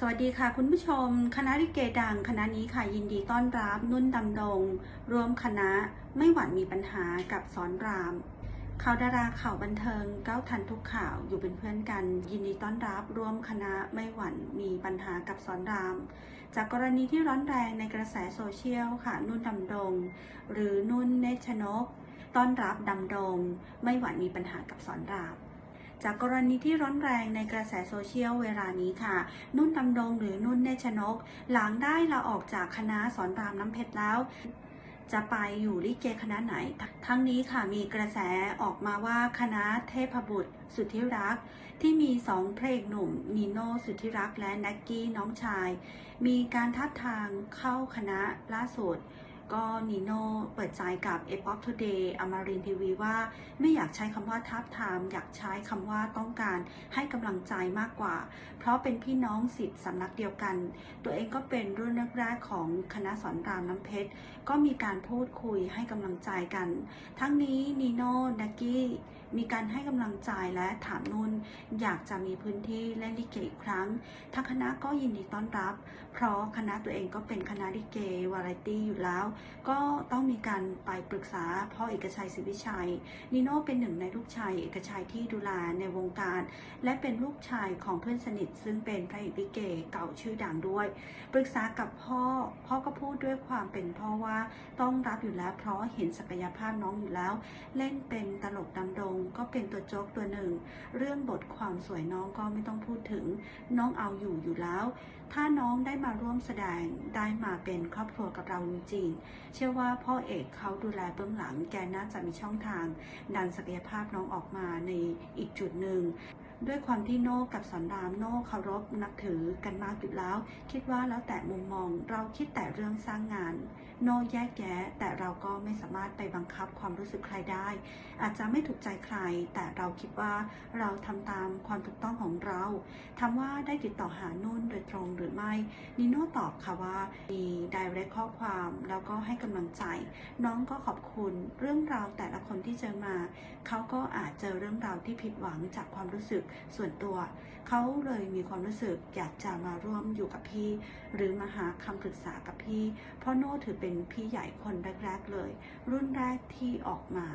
สวัสดีค่ะคุณผู้ชม คณะลิเกดังคณะนี้ค่ะยินดีต้อนรับนุ่นดำดงร่วมคณะไม่หวั่นมีปัญหากับสอนรามข่าวดาราข่าวบันเทิงก้าวทันทุกข่าวอยู่เป็นเพื่อนกัน ยินดีต้อนรับร่วมคณะไม่หวั่นมีปัญหากับสอนราม จากกรณีที่ร้อนแรงในกระแสโซเชียลค่ะนุ่นดำดง หรือนุ่นเนชนก ต้อนรับดำดง ไม่หวั่นมีปัญหากับสอนราม จากกรณีที่ร้อนแรงในกระแสโซเชียลเวลานี้ค่ะ นุ่นดำดงหรือนุ่นเนชนก หลังได้ลาออกจากคณะสอนรามน้ำเพชรแล้วจะไปอยู่ลิเกคณะไหน ทั้งนี้ค่ะมีกระแสออกมาว่าคณะเทพบุตรสุทธิรัก ที่มีสองเพระเอกหนุ่มนีโน่สุทธิรักและน็กกี้น้องชาย มีการทับทางเข้าคณะล่าสุด ก็นีโน่เปิดใจกับ e p o p Today อมารินทีวีว่าไม่อยากใช้คำว่าทับทาม อยากใช้คำว่าต้องการให้กำลังใจมากกว่า เพราะเป็นพี่น้องสิทธิ์สำนักเดียวกัน ตัวเองก็เป็นรุ่นแรกๆของคณะสอนรามน้ำเพชร ก็มีการพูดคุยให้กำลังใจกัน ทั้งนี้นีโน่นักกี้ มีการให้กำลังใจและถามนุ่น อยากจะมีพื้นที่เล่นลิเกอีกครั้งทางคณะก็ยินดีต้อนรับ เพราะคณะตัวเองก็เป็นคณะลิเกวาไรตี้อยู่แล้ว ก็ต้องมีการไปปรึกษาพ่อเอกชัยศรีวิชัยนิโน่เป็นหนึ่งในลูกชายเอกชัยที่ดูแลในวงการ และเป็นลูกชายของเพื่อนสนิท ซึ่งเป็นพระเอกลิเกเก่าชื่อดังด้วย ปรึกษากับพ่อพ่อก็พูดด้วยความเป็นพ่อว่าต้องรับอยู่แล้วเพราะเห็นศักยภาพน้องอยู่แล้ว เล่นเป็นตลกด เป็นตัวโจ๊กตัวหนึ่ง เรื่องบทความสวยน้องก็ไม่ต้องพูดถึง น้องเอาอยู่อยู่แล้ว ถ้าน้องได้มาร่วมแสดงได้มาเป็นครอบครัวกับเราจริงเชื่อว่าพ่อเอกเขาดูแลเบื้องหลังแกน่าจะมีช่องทาง ดันศักยภาพน้องออกมาในอีกจุดหนึ่งด้วยความที่โน่กับสอนรามโน่เคารพนับถือกันมากอยู่แล้ว คิดว่าแล้วแต่มุมมองเราคิดแต่เรื่องสร้างงาน โน่แยกแยะแต่เราก็ไม่สามารถไปบังคับความรู้สึกใครได้ อาจจะไม่ถูกใจใครแต่เราคิดว่าเราทำตามความถูกต้องของเรา ถามว่าได้ติดต่อหานุ่นโดยตรงหรือไม่นิโน่ตอบค่ะว่ามีไดเรกข้อความแล้วก็ให้กำลังใจ น้องก็ขอบคุณเรื่องราวแต่ละคนที่เจอมา เขาก็อาจเจอเรื่องราวที่ผิดหวังจากความรู้สึกส่วนตัว เขาเลยมีความรู้สึกอยากจะมาร่วมอยู่กับพี่ หรือมาหาคำปรึกษากับพี่ เพราะโน่ถือเป็นพี่ใหญ่คนแรกๆเลย รุ่นแรกที่ออกมา